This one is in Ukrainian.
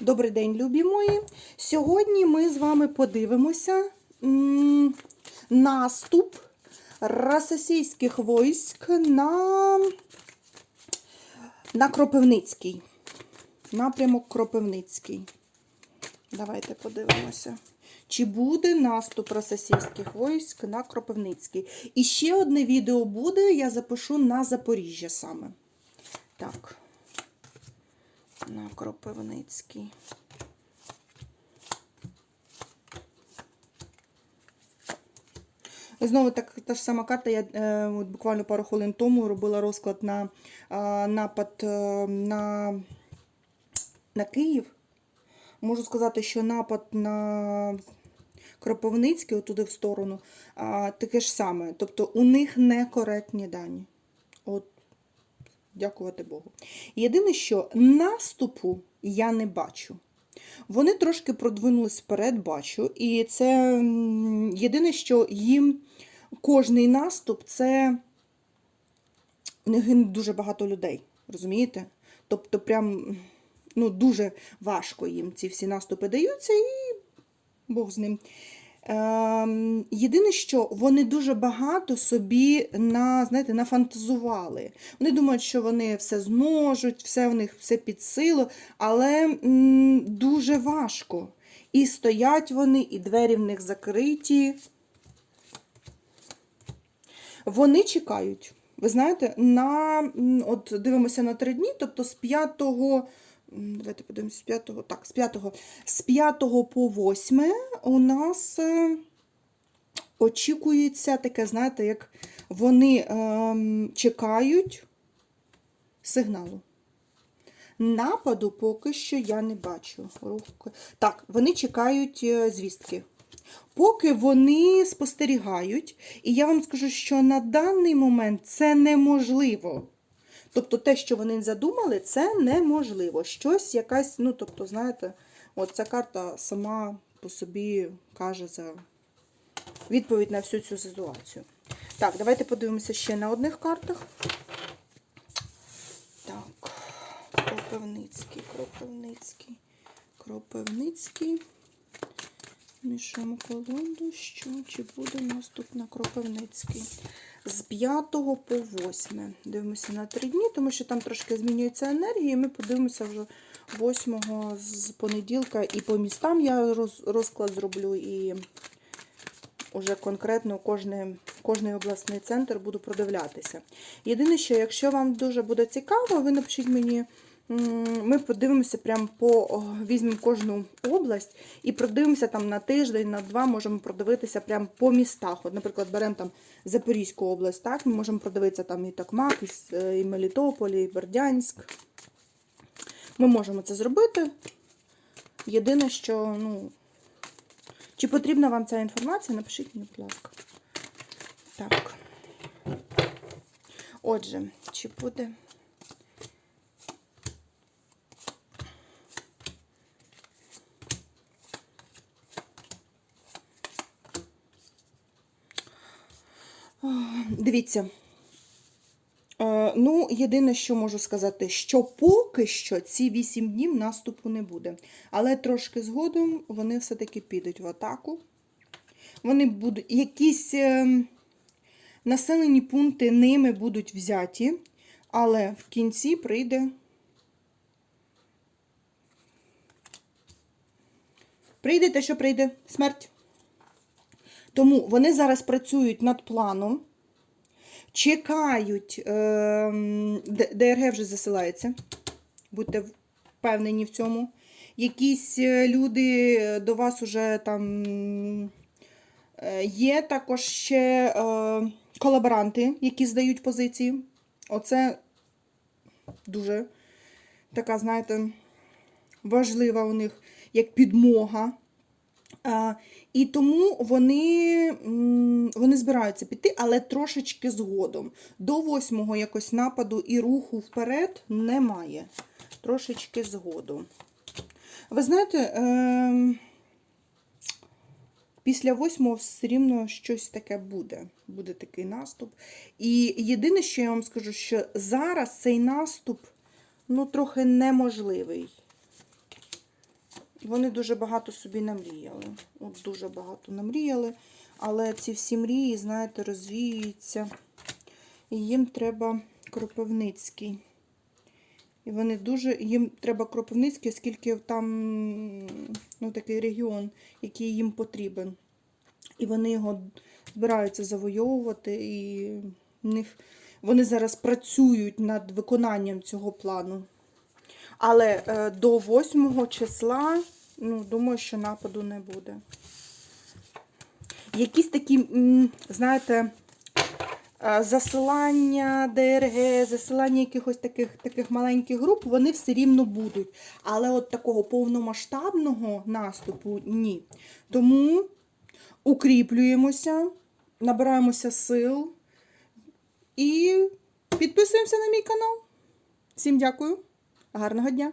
Добрий день, любі мої. Сьогодні ми з вами подивимося наступ російських військ на, на Кропивницький. Напрямок Кропивницький. Давайте подивимося. Чи буде наступ російських військ на Кропивницький? І ще одне відео буде, я запишу на Запоріжжя саме. Так на Кропивницький. Знову так, та ж сама карта. Я е, от буквально пару хвилин тому робила розклад на е, напад е, на, на Київ. Можу сказати, що напад на Кропивницький, отуди в сторону, а, таке ж саме. Тобто у них некоректні дані. От Дякувати Богу. Єдине, що наступу я не бачу. Вони трошки продвинулись вперед, бачу. І це єдине, що їм кожний наступ це них гине дуже багато людей. Розумієте? Тобто, прям ну, дуже важко їм ці всі наступи даються, і Бог з ним. Ем, Єдине, що вони дуже багато собі на, знаєте, нафантазували. Вони думають, що вони все зможуть, все в них все під силу, але м, дуже важко. І стоять вони, і двері в них закриті. Вони чекають. Ви знаєте, на, от дивимося на три дні, тобто з 5 М, Давайте подивимося з 5, так, з 5, з 5 по 8 у нас е, очікується таке, знаєте, як вони ем, чекають сигналу. Нападу поки що я не бачу. Рух- Так, вони чекають е, звістки. Поки вони спостерігають, і я вам скажу, що на даний момент це неможливо. Тобто те, що вони задумали, це неможливо. Щось якась, ну, тобто, знаєте, от ця карта сама по собі каже за відповідь на всю цю ситуацію. Так, давайте подивимося ще на одних картах. Так, Кропивницький, Кропивницький, Кропивницький. Мішаємо колоду, що чи буде наступ на Кропивницький. З 5 по 8. Дивимося на 3 дні, тому що там трошки змінюється енергія, і ми подивимося вже 8 з понеділка. І по містам я роз- розклад зроблю, і вже конкретно кожний, кожний обласний центр буду продивлятися. Єдине, що якщо вам дуже буде цікаво, ви напишіть мені. Ми подивимося прямо по візьмемо кожну область і продивимося там на тиждень, на два можемо продивитися прямо по містах. От, наприклад, беремо там Запорізьку область, так, ми можемо продивитися там і Токмак, е, і Мелітополь, і Бердянськ. Ми можемо це зробити. Єдине, що, ну, чи потрібна вам ця інформація, напишіть мені, будь ласка. Так. Отже, чи буде. Дивіться. Е, Ну, єдине, що можу сказати, що поки що ці 8 днів наступу не буде. Але трошки згодом вони все-таки підуть в атаку. Вони будуть якісь е, населені пункти ними будуть взяті, але в кінці прийде. Прийде те, що прийде смерть. Тому вони зараз працюють над планом, чекають, ем, ДРГ вже засилається, будьте впевнені в цьому. Якісь е, люди до вас уже там е, є також ще е, колаборанти, які здають позиції. Оце дуже така, знаєте, важлива у них як підмога. І тому вони, вони збираються піти, але трошечки згодом. До восьмого якось нападу і руху вперед немає. Трошечки згодом. Ви знаєте, ем, після восьмого все рівно щось таке буде. Буде такий наступ. І єдине, що я вам скажу, що зараз цей наступ ну, трохи неможливий. Вони дуже багато собі намріяли. От дуже багато намріяли. Але ці всі мрії, знаєте, розвіюються. І їм треба Кропивницький. І вони дуже. Їм треба Кропивницький, оскільки там ну, такий регіон, який їм потрібен. І вони його збираються завойовувати, і в них вони зараз працюють над виконанням цього плану. Але е, до 8 числа, ну, думаю, що нападу не буде. Якісь такі, знаєте, е, засилання ДРГ, засилання якихось таких, таких маленьких груп, вони все рівно будуть. Але от такого повномасштабного наступу ні. Тому укріплюємося, набираємося сил і підписуємося на мій канал. Всім дякую, гарного дня!